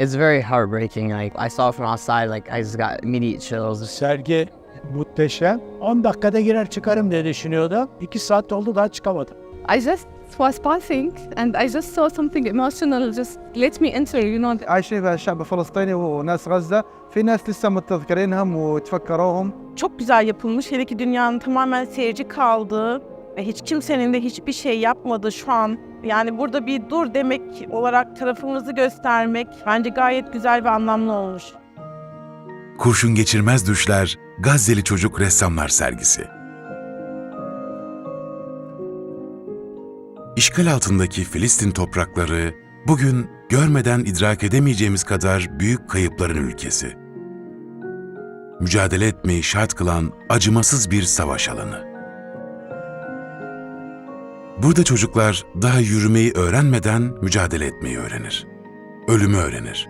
It's very heartbreaking. Like I saw it from outside, like I just got immediate chills. Sergi muhteşem. 10 dakikada girer çıkarım diye düşünüyordum. 2 saat oldu daha çıkamadım. I just was passing and I just saw something emotional just let me enter, you know. عايشين مع الشعب الفلسطيني وناس غزة في ناس لسه متذكرينهم وتفكروهم Çok güzel yapılmış. Hele ki dünyanın tamamen seyirci kaldığı ve hiç kimsenin de hiçbir şey yapmadığı şu an. Yani burada bir dur demek olarak tarafımızı göstermek bence gayet güzel ve anlamlı olmuş. Kurşun geçirmez düşler, Gazze'li çocuk ressamlar sergisi. İşgal altındaki Filistin toprakları bugün görmeden idrak edemeyeceğimiz kadar büyük kayıpların ülkesi. Mücadele etmeyi şart kılan acımasız bir savaş alanı. Burada çocuklar daha yürümeyi öğrenmeden mücadele etmeyi öğrenir. Ölümü öğrenir.